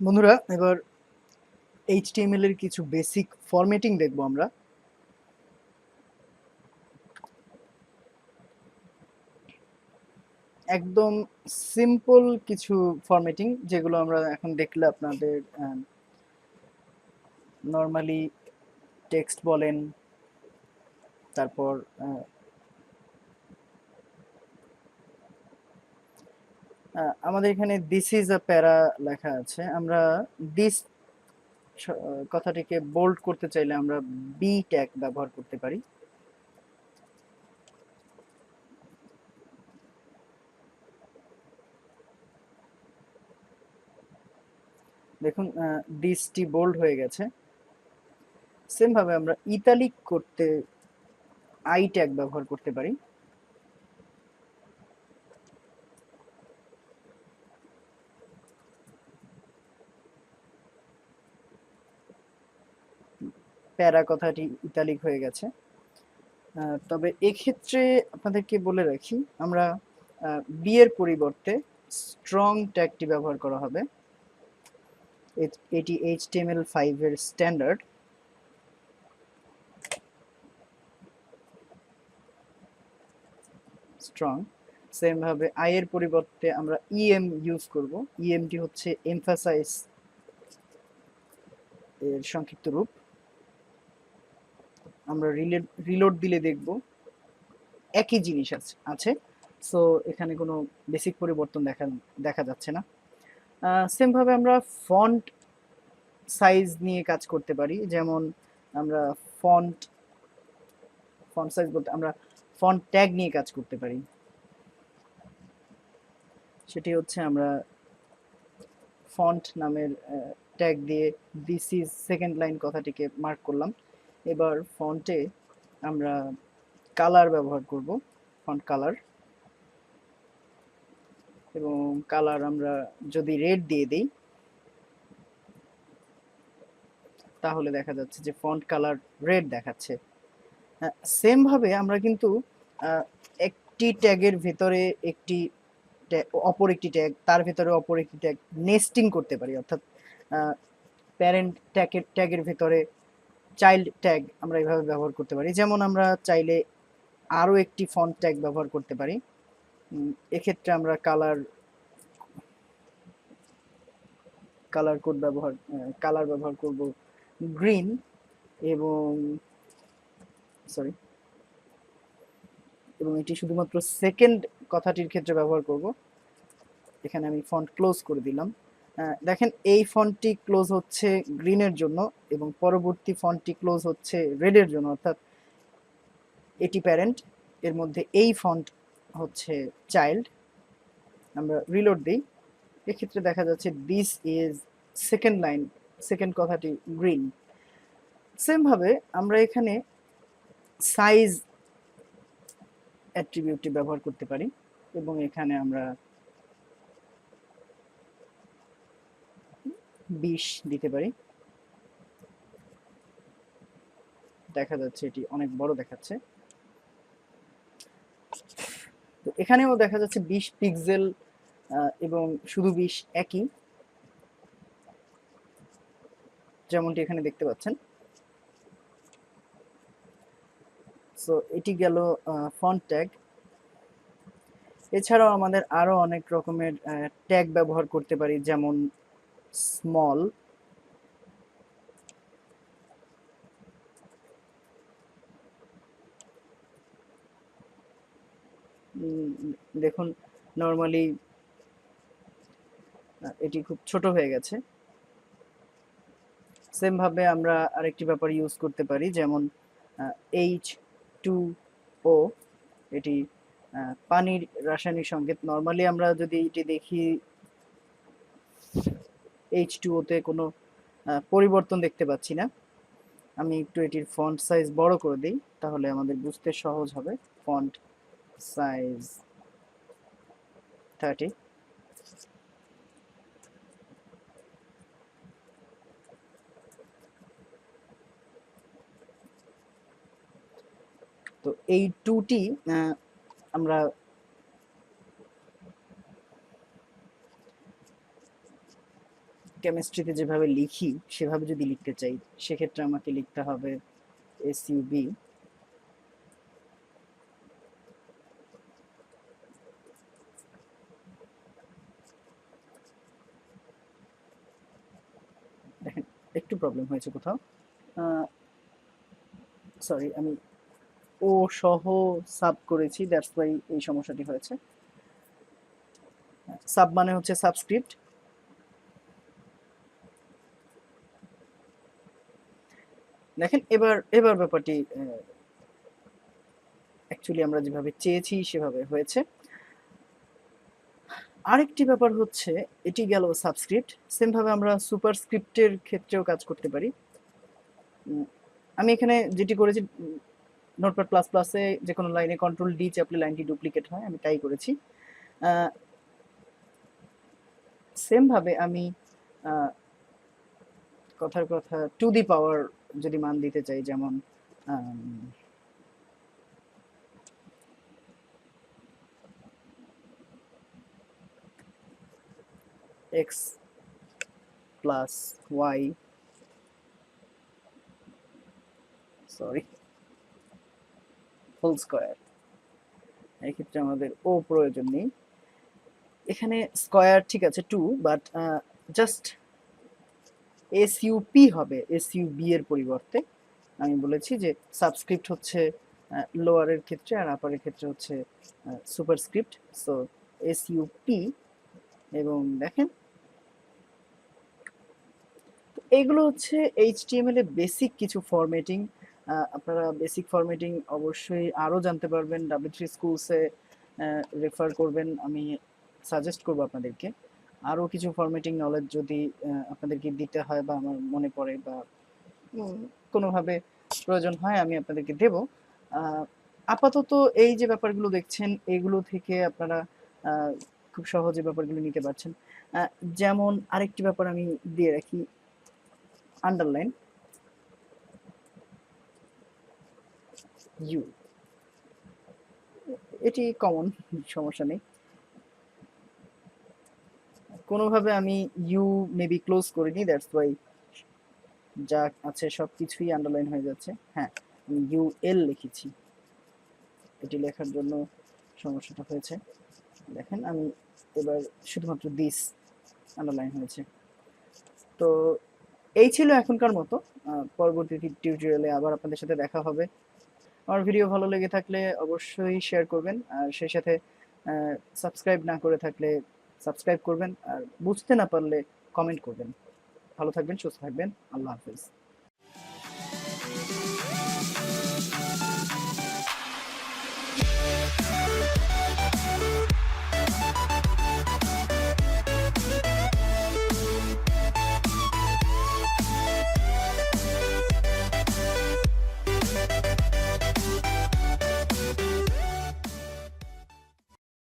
বন্ধুরা, এবার এইচটিএমএল এর কিছু বেসিক ফরম্যাটিং দেখব আমরা। একদম সিম্পল কিছু ফরম্যাটিং যেগুলো আমরা এখন দেখলে আপনাদের নর্মালি টেক্সট বলেন, তারপর আমাদের এখানে দিস ইজ আ প্যারা লেখা আছে। আমরা দিস কথাটিকে বোল্ড করতে চাইলে আমরা বি ট্যাগ ব্যবহার করতে পারি। দেখুন দিসটি বোল্ড হয়ে গেছে। সেম ভাবে আমরা ইতালিক করতে আই ট্যাগ ব্যবহার করতে পারি। প্যারা কথাটি ইতালিক হয়ে গেছে। তবে এক্ষেত্রে আপনাদেরকে বলে রাখি, আমরা বি এর পরিবর্তে স্ট্রং ট্যাগটি ব্যবহার করা হবে। এটি এইচটিএমএল ফাইভ এর স্ট্যান্ডার্ড স্ট্রং সেম ভাবে আই এর পরিবর্তে আমরা ইএম ইউজ করব। ইএমটি হচ্ছে এমফাসাইজ এর সংক্ষিপ্ত রূপ। আমরা রিলেট রিলোড দিলে দেখব। একই জিনিস আছে আছে। সো এখানে কোনো বেসিক পরিবর্তন দেখা দেখা যাচ্ছে না। সেম ভাবে আমরা ফন্ট সাইজ নিয়ে কাজ করতে পারি। যেমন আমরা ফন্ট ফন্ট সাইজ বলতে আমরা ফন্ট ট্যাগ নিয়ে কাজ করতে পারি। সেটি হচ্ছে আমরা ফন্ট নামের ট্যাগ দিয়ে দিস ইজ সেকেন্ড লাইন কথাটিকে মার্ক করলাম। এবার ফন্টে আমরা কালার ব্যবহার করব ফন্ট কালার এবং কালার আমরা যদি রেড দিয়ে দিই, তাহলে দেখা যাচ্ছে যে ফন্ট কালার রেড দেখাচ্ছে। সেম ভাবে আমরা কিন্তু একটি ট্যাগের ভেতরে একটি অপর একটি ট্যাগ, তার ভেতরে অপর একটি ট্যাগ নেস্টিং করতে পারি। অর্থাৎ প্যারেন্ট ট্যাগের ট্যাগের ভেতরে চাইল্ড ট্যাগ আমরা এভাবে ব্যবহার করতে পারি। যেমন আমরা চাইলে আরও একটি ফন্ট ট্যাগ ব্যবহার করতে পারি। এক্ষেত্রে আমরা কালার কালার কোড ব্যবহার কালার ব্যবহার করব গ্রিন এবং সরি এবং এটি শুধুমাত্র সেকেন্ড কথাটির ক্ষেত্রে ব্যবহার করব। এখানে আমি ফন্ট ক্লোজ করে দিলাম। দেখেন, এই ফন্টটি ক্লোজ হচ্ছে গ্রিনের জন্য এবং পরবর্তী ফন্টটি ক্লোজ হচ্ছে রেডের জন্য, অর্থাৎ এটি প্যারেন্ট। এর মধ্যে এই ফন্ট হচ্ছে চাইল্ড। আমরা রিলোড দিই। এক্ষেত্রে দেখা যাচ্ছে this is second line second কথাটি গ্রিন সেম ভাবে আমরা এখানে সাইজ অ্যাট্রিবিউটটি ব্যবহার করতে পারি এবং এখানে আমরা বিশ দিতে পারি। দেখা যাচ্ছে এটি অনেক বড় দেখাচ্ছে। তো এখানেও দেখা যাচ্ছে বিশ পিক্সেল এবং শুধু বিশ একই। যেমনটি এখানে দেখতে পাচ্ছেন। সো এটি গেল ফন্ট ট্যাগ এছাড়াও আমাদের আরও অনেক রকমের ট্যাগ ব্যবহার করতে পারি, যেমন স্মল দেখুন নর্মালি এটি খুব ছোট হয়ে গেছে। সেম ভাবে আমরা আরেকটি ব্যাপার ইউজ করতে পারি, যেমন এইচ টু ও এটি পানির রাসায়নিক সংকেত। নর্মালি আমরা যদি এটি দেখি এইচ টু ওতে কোনো পরিবর্তন দেখতে পাচ্ছি না। আমি একটু এটির ফন্ট সাইজ বড় করে দিই, তাহলে আমাদের বুঝতে সহজ হবে। ফন্ট সাইজ থার্টি তো এই টুটি আমরা কেমিস্ট্রিতে যেভাবে লিখি, সেভাবে যদি লিখতে চাই, সেক্ষেত্রে আমাকে লিখতে হবে এস ইউবি দেখেন, একটু প্রবলেম হয়েছে কোথাও। সরি আমি ও সহ সাব করেছি দ্যাটস ওয়াই এই সমস্যাটি হয়েছে। সাব মানে হচ্ছে সাবস্ক্রিপ্ট দেখেন, এবার এবার ব্যাপারটি অ্যাকচুয়ালি আমরা যেভাবে চেয়েছি সেভাবে হয়েছে। আরেকটি ব্যাপার হচ্ছে, এটি গেল সাবস্ক্রিপ্ট সেম ভাবে আমরা সুপারস্ক্রিপ্টের ক্ষেত্রেও কাজ করতে পারি। আমি এখানে যেটি করেছি নোটপ্যাড প্লাস প্লাসে যে কোনো লাইনে কন্ট্রোল ডি চাপলে লাইনটি ডুপ্লিকেট হয়, আমি তাই করেছি। সেম ভাবে আমি কথার কথা টু দি পাওয়ার যদি মান দিতে চাই, যেমন X plus Y sorry whole square এক্ষেত্রে আমাদের ও প্রয়োজন নেই। এখানে স্কোয়ার ঠিক আছে two but just S UP হবে এস বি এর পরিবর্তে। আমি বলেছি যে সাবস্ক্রিপ্ট হচ্ছে লোয়ারের ক্ষেত্রে আর আপারের ক্ষেত্রে হচ্ছে সুপারস্ক্রিপ্ট সো এসইউপি এবং দেখেন, তো এইগুলো হচ্ছে এইচটিএমএল এর বেসিক কিছু ফরম্যাটিং আপনারা বেসিক ফরম্যাটিং অবশ্যই আরও জানতে পারবেন। ডাব্লিউ থ্রি স্কুলসে রেফার করবেন। আমি সাজেস্ট করব আপনাদেরকে। আরও কিছু ফরম্যাটিং নলেজ যদি আপনাদেরকে দিতে হয় বা আমার মনে পড়ে বা কোনোভাবে প্রয়োজন হয় আমি আপনাদেরকে দেব। আপাতত এই যে ব্যাপারগুলো দেখছেন, এগুলো থেকে আপনারা খুব সহজে ব্যাপারগুলো নিতে পারছেন। যেমন আরেকটি ব্যাপার আমি দিয়ে রাখি আন্ডারলাইন ইউ এটি কমন সমস্যা নেই। কোনোভাবে আমি ইউ মেবি ক্লোজ করিনি দ্যাটস ওয়াই যা আছে সব কিছুই আন্ডারলাইন হয়ে যাচ্ছে। হ্যাঁ আমি ইউ এল লিখেছি। এটি লেখার জন্য সমস্যাটা হয়েছে। দেখেন, আমি এবার শুধুমাত্র দিস আন্ডারলাইন হয়েছে। তো এই ছিল এখনকার মতো। পরবর্তী টিউটোরিয়ালে আবার আপনাদের সাথে দেখা হবে। আমার ভিডিও ভালো লেগে থাকলে অবশ্যই শেয়ার করবেন। আর সেই সাথে সাবস্ক্রাইব না করে থাকলে সাবস্ক্রাইব করবেন আর বুঝতে না পারলে কমেন্ট করবেন। ভালো থাকবেন সুস্থ থাকবেন। আল্লাহ হাফিজ।